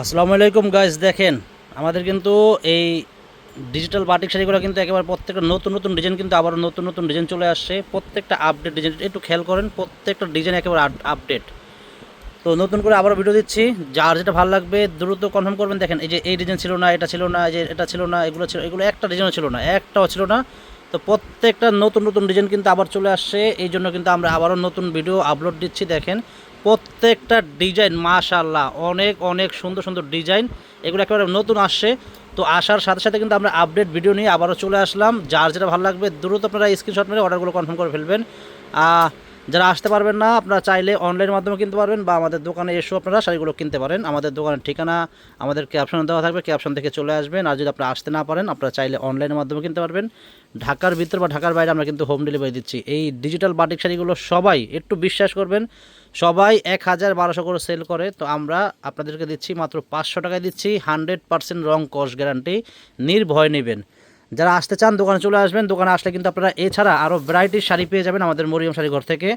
আসসালামু আলাইকুম গাইজ দেখেন, আমাদের কিন্তু এই ডিজিটাল বাটিক শাড়িগুলো কিন্তু একেবারে প্রত্যেকটা নতুন নতুন ডিজাইন কিন্তু আবার নতুন নতুন ডিজাইন চলে আসছে। প্রত্যেকটা আপডেট ডিজাইন একটু খেয়াল করেন, প্রত্যেকটা ডিজাইন একেবারে আপডেট তো নতুন করে আবার ভিডিও দিচ্ছি, যার যেটা ভালো লাগবে, দ্রুত কনফার্ম করবেন। দেখেন, এই যে এই ডিজাইন ছিল না, এটা ছিল না যে এটা ছিল না, এগুলো ছিল, এগুলো একটা ডিজাইনও ছিল না, একটাও ছিল না। তো প্রত্যেকটা নতুন নতুন ডিজাইন কিন্তু আবার চলে আসছে, এই জন্য কিন্তু আমরা আবারও নতুন ভিডিও আপলোড দিচ্ছি, দেখেন। প্রত্যেকটা ডিজাইন মাশাল্লাহ অনেক অনেক সুন্দর সুন্দর ডিজাইন। এগুলো একেবারে নতুন আসছে। তো আসার সাথে সাথে কিন্তু আমরা আপডেট ভিডিও নিয়ে আবারও চলে আসলাম। যার যেটা ভালো লাগবে, দ্রুত আপনারা স্ক্রিনশট মেরে অর্ডারগুলো কনফার্ম করে ফেলবেন। যারা আসতে পারবেন না, আপনারা চাইলে অনলাইনের মাধ্যমে কিনতে পারবেন বা আমাদের দোকানে এসেও আপনারা শাড়িগুলো কিনতে পারেন। আমাদের দোকানের ঠিকানা, আমাদের ক্যাপশন দেওয়া থাকবে ক্যাপশন থেকে চলে আসবেন। আর যদি আপনারা আসতে না পারেন, আপনারা চাইলে অনলাইনের মাধ্যমে কিনতে পারবেন। ঢাকার ভিতর বা ঢাকার বাইরে আমরা কিন্তু হোম ডেলিভারি দিচ্ছি। এই ডিজিটাল বাটিক শাড়িগুলো সবাই একটু বিশ্বাস করবেন, সবাই এক হাজার বারোশো করে সেল করে। তো আমরা আপনাদেরকে দিচ্ছি মাত্র পাঁচশো টাকায় দিচ্ছি। হান্ড্রেড পার্সেন্ট রং কস গ্যারান্টি নির্ভয় নেবেন। যারা আসতে চান, দোকানে চলে আসবেন। দোকানে আসলে কিন্তু আপনারা এছাড়া আরও ভ্যারাইটির শাড়ি পেয়ে যাবেন আমাদের মরিয়ম শাড়ি ঘর থেকে।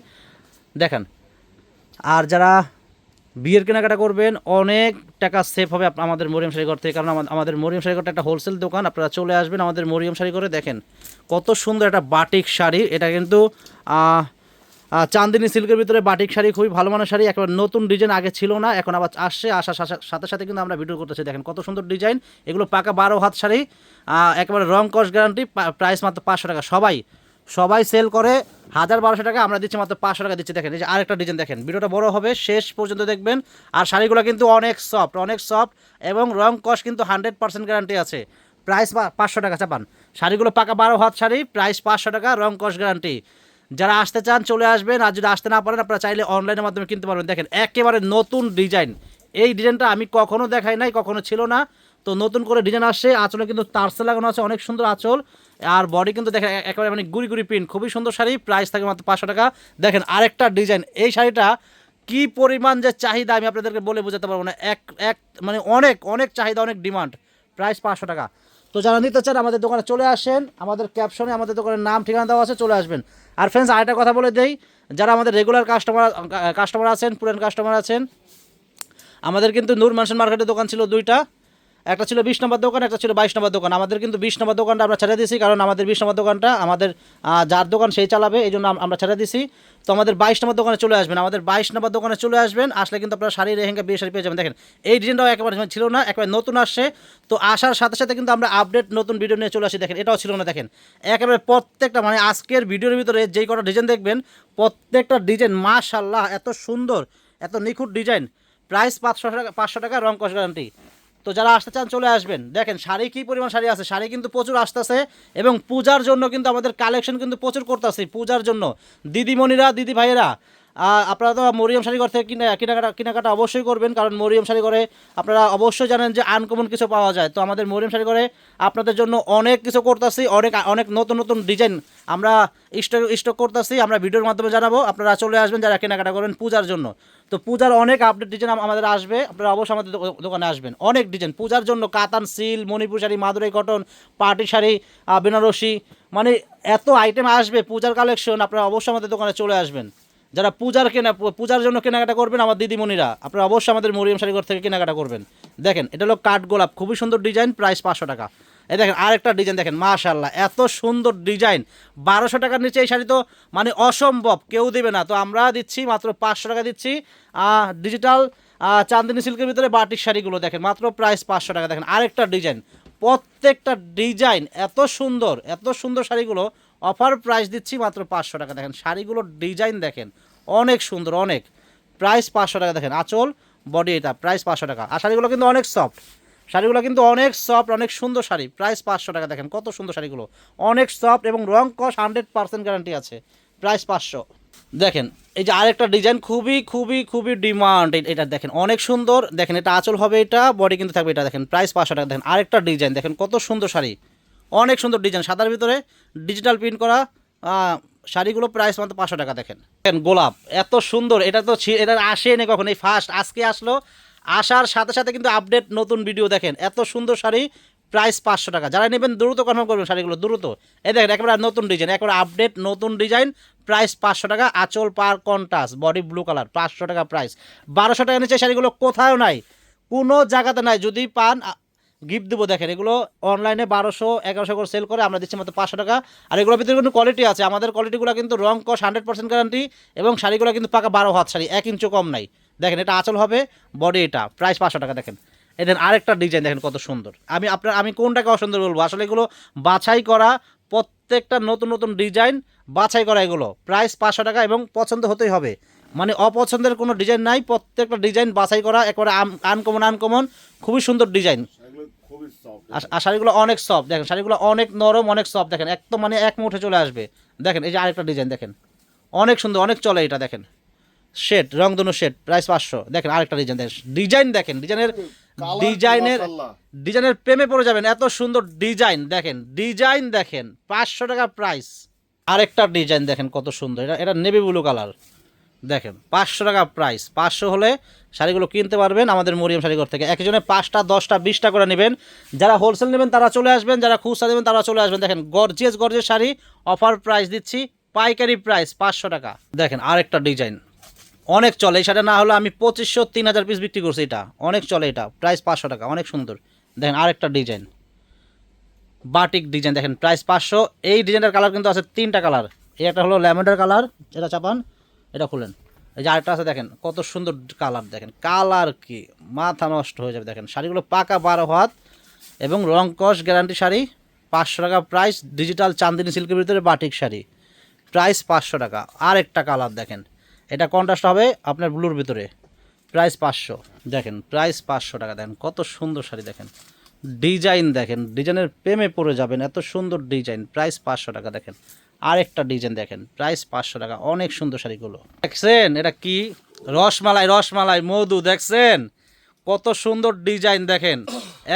দেখেন, আর যারা বিয়ের কেনাকাটা করবেন, অনেক টাকা সেফ হবে আমাদের মরিয়ম শাড়িঘর থেকে। কারণ আমাদের মরিয়ম শাড়িঘরটা একটা হোলসেল দোকান, আপনারা চলে আসবেন আমাদের মরিয়ম শাড়িঘরে দেখেন, কত সুন্দর একটা বাটিক শাড়ি। এটা কিন্তু চান্দিনী সিল্কের ভিতরে বাটিক শাড়ি, খুবই ভালো মানের শাড়ি, একেবারে নতুন ডিজাইন, আগে ছিল না, এখন আবার আসছে, আসার সাথে- সাথে কিন্তু আমরা ভিডিও করতেছি, দেখেন কত সুন্দর ডিজাইন, এগুলো পাকা বারো হাত শাড়ি একেবারে রং কস গ্যারান্টি প্রাইস মাত্র পাঁচশো টাকা। সবাই সবাই সেল করে, হাজার বারোশো টাকা, আমরা দিচ্ছি মাত্র পাঁচশো টাকা দিচ্ছি। দেখেন, এই যে আরেকটা ডিজাইন দেখেন, ভিডিওটা বড় হবে, শেষ পর্যন্ত দেখবেন। আর শাড়িগুলো কিন্তু অনেক সফট অনেক সফট এবং রং কস কিন্তু হান্ড্রেড পার্সেন্ট গ্যারান্টি আছে। প্রাইস পাঁচশো টাকা চাপান। শাড়িগুলো পাকা বারো হাত শাড়ি প্রাইস পাঁচশো টাকা, রং কস গ্যারান্টি যারা আসতে চান চলে আসবেন, আর যদি আসতে না পারেন, আপনারা চাইলে অনলাইনের মাধ্যমে কিনতে পারবেন। দেখেন, একেবারে নতুন ডিজাইন এই ডিজাইনটা আমি কখনো দেখাই নাই, কখনো ছিল না। তো নতুন করে ডিজাইন আসছে, আঁচলে কিন্তু তারসে লাগানো আছে, অনেক সুন্দর আঁচল। আর বডি কিন্তু দেখেন একেবারে মানে গুড়ি গুড়ি প্রিন্ট খুবই সুন্দর শাড়ি প্রাইস থাকে মাত্র পাঁচশো টাকা। দেখেন, আরেকটা ডিজাইন এই শাড়িটা কি পরিমাণ যে চাহিদা, আমি আপনাদেরকে বলে বোঝাতে পারব না। এক এক মানে অনেক অনেক চাহিদা, অনেক ডিমান্ড প্রাইস পাঁচশো টাকা। তো যারা নিতে চান আমাদের দোকানে চলে আসেন, আমাদের ক্যাপশনে আমাদের দোকানের নাম, ঠিকানা দেওয়া আছে, চলে আসবেন। আর ফ্রেন্ডস আরেকটা কথা বলে দেই, যারা আমাদের রেগুলার কাস্টমার কাস্টমার আছেন, পুরান কাস্টমার আছেন, আমাদের কিন্তু নূর মানসেন মার্কেটের দোকান ছিল দুইটা। একটা ছিল বিশ নম্বর দোকান, একটা ছিল বাইশ নম্বর দোকান। আমাদের কিন্তু বিশ নম্বর দোকানটা আমরা ছেড়ে দিয়েছি, কারণ আমাদের বিশ নম্বর দোকানটা আমাদের যার দোকান সেই চালাবে, এই জন্য আমরা ছেড়ে দিয়েছি। তো আমাদের বাইশ নম্বর দোকানে চলে আসবেন। আমাদের বাইশ নম্বর দোকানে চলে আসবেন, আসলে কিন্তু আপনারা শাড়ি রেহেঙ্গা বিয়ে শাড়ি পেয়ে যাবেন। দেখেন, এই ডিজাইনটাও একেবারে ছিল না, একেবারে নতুন আসছে। তো আসার সাথে সাথে কিন্তু আমরা আপডেট নতুন ভিডিও নিয়ে চলে আসি। দেখেন, এটাও ছিল না, দেখেন। একেবারে প্রত্যেকটা মানে আজকের ভিডিওর ভিতরে যেই কটা ডিজাইন দেখবেন, প্রত্যেকটা ডিজাইন মাশাল্লাহ এত সুন্দর, এত নিখুঁত ডিজাইন। প্রাইস পাঁচশো টাকা পাঁচশো টাকা, রং কস গ্যারান্টি তো যারা আসতে চান চলে আসবেন। দেখেন, শাড়ি কী পরিমাণ শাড়ি আছে? শাড়ি কিন্তু প্রচুর আসতেছে এবং পূজার জন্য কিন্তু আমাদের কালেকশন কিন্তু প্রচুর করতেছে, পূজার জন্য। দিদিমণিরা দিদি ভাইয়েরা আপনারা তো মরিয়ম শাড়িঘর থেকে কিনে কেনাকাটা কেনাকাটা অবশ্যই করবেন, কারণ মরিয়ম শাড়িঘরে আপনারা অবশ্যই জানেন যে আনকমন কিছু পাওয়া যায়। তো আমাদের মরিয়ম শাড়িঘরে আপনাদের জন্য অনেক কিছু করতেছি, অনেক অনেক নতুন নতুন ডিজাইন আমরা স্টক স্টক করতেছি, আমরা ভিডিওর মাধ্যমে জানাব। আপনারা চলে আসবেন যারা কেনাকাটা করবেন পূজার জন্য। তো পূজার অনেক আপডেট ডিজাইন আমাদের আসবে, আপনারা অবশ্যই আমাদের দোকানে আসবেন। অনেক ডিজাইন পূজার জন্য কাতান silk Manipur sari, Madurai cotton party sari Banarasi মানে এত আইটেম আসবে পূজার কালেকশন আপনারা অবশ্যই আমাদের দোকানে চলে আসবেন। যারা পূজার কেনা, পূজার জন্য কেনাকাটা করবেন আমার দিদিমণিরা, আপনারা অবশ্যই আমাদের মরিয়ম শাড়িঘর থেকে কেনাকাটা করবেন। দেখেন, এটা হলো কাঠ গোলাপ, খুবই সুন্দর ডিজাইন, প্রাইস পাঁচশো টাকা। এই দেখেন, আরেকটা ডিজাইন, দেখেন মাশাল্লাহ এত সুন্দর ডিজাইন। বারোশো টাকার নিচে এই শাড়ি তো মানে অসম্ভব, কেউ দেবে না। তো আমরা দিচ্ছি মাত্র পাঁচশো টাকা দিচ্ছি। ডিজিটাল চান্দিনী সিল্কের ভিতরে বাটিক শাড়িগুলো দেখেন, মাত্র প্রাইস পাঁচশো টাকা। দেখেন, আরেকটা ডিজাইন, প্রত্যেকটা ডিজাইন এত সুন্দর এত সুন্দর শাড়িগুলো অফার প্রাইস দিচ্ছি মাত্র পাঁচশো টাকা। দেখেন, শাড়িগুলোর ডিজাইন দেখেন, অনেক সুন্দর, অনেক। প্রাইস পাঁচশো টাকা, দেখেন, আঁচল, বডি এটা, প্রাইস পাঁচশো টাকা। আর শাড়িগুলো কিন্তু অনেক সফট। শাড়িগুলো কিন্তু অনেক সফট, অনেক সুন্দর শাড়ি, প্রাইস পাঁচশো টাকা, দেখেন, কত সুন্দর শাড়িগুলো। অনেক সফট এবং রং কস হান্ড্রেড পার্সেন্ট গ্যারান্টি আছে, প্রাইস পাঁচশো। দেখেন, এই যে আরেকটা ডিজাইন খুবই খুবই খুবই ডিমান্ড এটা দেখেন, অনেক সুন্দর। দেখেন, এটা আঁচল হবে এটা, বডি কিন্তু থাকবে এটা, দেখেন, প্রাইস পাঁচশো টাকা, দেখেন, আরেকটা ডিজাইন, দেখেন, কত সুন্দর শাড়ি। অনেক সুন্দর ডিজাইন। সাদার ভিতরে ডিজিটাল প্রিন্ট করা শাড়িগুলো প্রাইস মাত্র পাঁচশো টাকা, দেখেন। গোলাপ, এত সুন্দর। এটা তো এটা আসেনি কখন, এই ফার্স্ট আজকে আসলো। আসার সাথে সাথে কিন্তু আপডেট নতুন ভিডিও দেখেন। এত সুন্দর শাড়ি প্রাইস পাঁচশো টাকা। যারা নেবেন, দ্রুত কনফার্ম করবেন শাড়িগুলো, দ্রুত। এই দেখেন, একেবারে নতুন ডিজাইন একেবারে আপডেট নতুন ডিজাইন প্রাইস পাঁচশো টাকা, আঁচল পার কন্টাস বডি ব্লু কালার পাঁচশো টাকা প্রাইস বারোশো টাকা নিচে শাড়িগুলো কোথাও নাই, কোনো জায়গাতে নাই। যদি পান গিফট দেবো, দেখেন, এগুলো অনলাইনে বারোশো, এগারোশো করে সেল করে আমরা দিচ্ছি মাত্র পাঁচশো টাকা। আর এগুলোর ভিতরে কিন্তু কোয়ালিটি আছে। আমাদের কোয়ালিটিগুলো কিন্তু রং কস হান্ড্রেড পার্সেন্ট গ্যারান্টি এবং শাড়িগুলো কিন্তু পাকা বারো হাত শাড়ি, এক ইঞ্চও কম নাই। দেখেন, এটা আচল হবে বডি এটা প্রাইস পাঁচশো টাকা, দেখেন। এদের আরেকটা ডিজাইন দেখেন কত সুন্দর। আমি আপনার, আমি কোনটাকে অসুন্দর বলব? আসলে এগুলো বাছাই করা প্রত্যেকটা নতুন নতুন ডিজাইন বাছাই করা এগুলো। প্রাইস পাঁচশো টাকা এবং পছন্দ হতেই হবে। মানে অপছন্দের কোনো ডিজাইন নাই, প্রত্যেকটা ডিজাইন বাছাই করা, একবারে আনকমন আনকমন খুবই সুন্দর ডিজাইন আর- শাড়িগুলো অনেক সফট দেখেন শাড়িগুলো অনেক নরম অনেক সফট দেখেন একদম মানে এক মুঠে চলে আসবে। দেখেন এই যে আরেকটা ডিজাইন দেখেন অনেক সুন্দর অনেক চলে এটা দেখেন। শেড রংধনু শেড প্রাইস পাঁচশো দেখেন আরেকটা ডিজাইন দেখেন ডিজাইন দেখেন ডিজাইনের ডিজাইনের ডিজাইনের প্রেমে পড়ে যাবেন এত সুন্দর ডিজাইন দেখেন ডিজাইন দেখেন পাঁচশো টাকা প্রাইস আরেকটা ডিজাইন দেখেন কত সুন্দর এটা এটা নেভি ব্লু কালার দেখেন, পাঁচশো টাকা প্রাইস পাঁচশো হলে শাড়িগুলো কিনতে পারবেন আমাদের মরিয়াম শাড়িঘর থেকে। একজনে পাঁচটা, দশটা, বিশটা করে নেবেন। যারা হোলসেল নেবেন, তারা চলে আসবেন। যারা খুচরা নেবেন, তারা চলে আসবেন। দেখেন gorgeous gorgeous sari. Offer price দিচ্ছি, পাইকারি প্রাইস পাঁচশো টাকা। দেখেন, আরেকটা ডিজাইন অনেক চলে। এই শাড়িটা না হলে আমি পঁচিশশো, তিন হাজার পিস বিক্রি করছি এটা। অনেক চলে এটা। প্রাইস পাঁচশো টাকা, অনেক সুন্দর। দেখেন, আরেকটা ডিজাইন বাটিক ডিজাইন দেখেন প্রাইস পাঁচশো। এই ডিজাইনটার কালার কিন্তু আছে তিনটা কালার এই একটা হলো ল্যাভেন্ডার কালার এটা চাপান। এটা খুলেন। এই যে আরেকটা আছে দেখেন, কত সুন্দর কালার দেখেন। কালার কি? মাথা নষ্ট হয়ে যাবে দেখেন। শাড়িগুলো পাকা বারো হাত এবং রং কস গ্যারান্টি শাড়ি, পাঁচশো টাকা প্রাইস ডিজিটাল চান্দিনী সিল্কের ভিতরে বাটিক শাড়ি। প্রাইস পাঁচশো টাকা। আর একটা কালার দেখেন। এটা কন্ট্রাস্ট হবে আপনার ব্লুর ভিতরে। প্রাইস পাঁচশো। দেখেন প্রাইস পাঁচশো টাকা দেখেন। কত সুন্দর শাড়ি দেখেন। ডিজাইন দেখেন, ডিজাইনের প্রেমে পড়ে যাবেন। এত সুন্দর ডিজাইন। প্রাইস পাঁচশো টাকা দেখেন। আরেকটা ডিজাইন দেখেন প্রাইস পাঁচশো টাকা, অনেক সুন্দর শাড়িগুলো। দেখছেন, এটা কি? রসমালাই রসমালাই, মধু, দেখছেন? কত সুন্দর ডিজাইন দেখেন।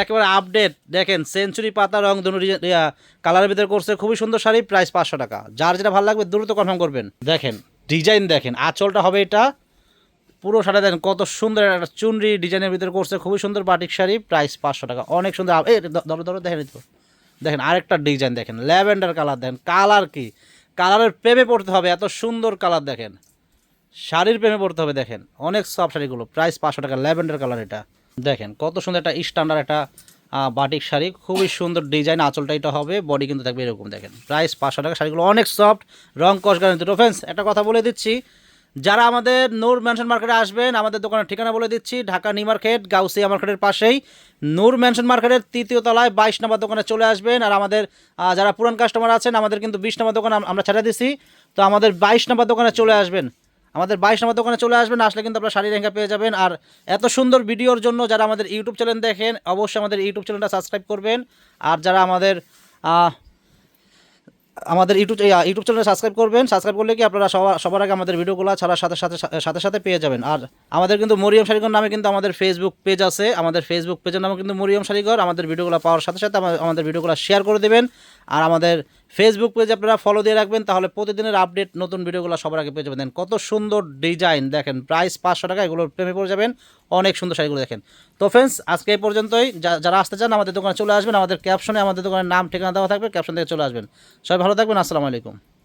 একেবারে আপডেট দেখেন সেঞ্চুরি পাতা, রং ধনু কালারের ভিতরে করছে খুবই সুন্দর শাড়ি প্রাইস পাঁচশো টাকা। যার যেটা ভালো লাগবে, দ্রুত কনফার্ম করবেন। দেখেন ডিজাইন দেখেন, আঁচলটা হবে এটা। পুরো শাড়ি দেখেন, কত সুন্দর একটা চুনরি ডিজাইনের ভিতরে করছে, খুবই সুন্দর বাটিক শাড়ি প্রাইস পাঁচশো টাকা, অনেক সুন্দর। দেখেন তো দেখেন আরেকটা ডিজাইন দেখেন, ল্যাভেন্ডার কালার দেখেন, কালার কি? কালারের প্রেমে পড়তে হবে, এত সুন্দর কালার দেখেন। শাড়ির প্রেমে পড়তে হবে দেখেন, অনেক সফট শাড়িগুলো, প্রাইস পাঁচশো টাকা, ল্যাভেন্ডার কালার এটা। দেখেন কত সুন্দর একটা স্ট্যান্ডার্ড একটা বাটিক শাড়ি, খুবই সুন্দর ডিজাইন, আঁচলটা এটা হবে বডি কিন্তু থাকবে এরকম দেখেন। প্রাইস পাঁচশো টাকা, শাড়িগুলো অনেক সফট, রং কস গ্যারান্টি, তো ফ্রেন্ডস একটা কথা বলে দিচ্ছি যারা আমাদের নূর ম্যানশন মার্কেটে আসবেন, আমাদের দোকানের ঠিকানা বলে দিচ্ছি, ঢাকা নিউ মার্কেট, গাউসিয়া মার্কেটের পাশেই। নূর ম্যানশন মার্কেটের তৃতীয় তলায় বাইশ নম্বর দোকানে চলে আসবেন, আর আমাদের যারা পুরান কাস্টমার আছেন, আমাদের কিন্তু বিশ নম্বর দোকান আমরা ছেড়ে দিছি। তো আমাদের বাইশ নম্বর দোকানে চলে আসবেন। আমাদের বাইশ নম্বর দোকানে চলে আসবেন, আসলে কিন্তু আপনারা শাড়ি লেহেঙ্গা পেয়ে যাবেন। আর এত সুন্দর ভিডিওর জন্য যারা আমাদের ইউটিউব চ্যানেল দেখেন, অবশ্যই আমাদের ইউটিউব চ্যানেলটা সাবস্ক্রাইব করবেন। আর যারা আমাদের আমাদের ইউটিউব ইউটিউব চ্যানেল সাবস্ক্রাইব করবেন। সাবস্ক্রাইব করলে কি আপনারা সবার আগে আমাদের ভিডিওগুলো ছাড়ার সাথে সাথে সাথে সাথে পেয়ে যাবেন। আর আমাদের কিন্তু মরিয়ম শাড়িঘর নামে কিন্তু আমাদের ফেসবুক পেজ আছে। আমাদের ফেসবুক পেজের নামে কিন্তু মরিয়ম শাড়িঘর আমাদের ভিডিওগুলো পাওয়ার সাথে সাথে আমাদের ভিডিওগুলো শেয়ার করে দেবেন। আর আমাদের ফেসবুক পেজে আপনারা ফলো দিয়ে রাখবেন, তাহলে প্রতিদিনের আপডেট নতুন ভিডিওগুলো সবার আগে পেয়ে যাবেন। কত সুন্দর ডিজাইন দেখেন প্রাইস পাঁচশো টাকা, এগুলোর প্রেমে পড়ে যাবেন। অনেক সুন্দর শাড়িগুলো দেখেন। তো ফ্রেন্ডস আজকে এই পর্যন্তই। যারা আসতে চান আমাদের দোকানে চলে আসবেন। আমাদের ক্যাপশনে আমাদের দোকানের নাম, ঠিকানা দেওয়া থাকবে ক্যাপশন থেকে চলে আসবেন। সবাই ভালো থাকবেন, আসসালামু আলাইকুম।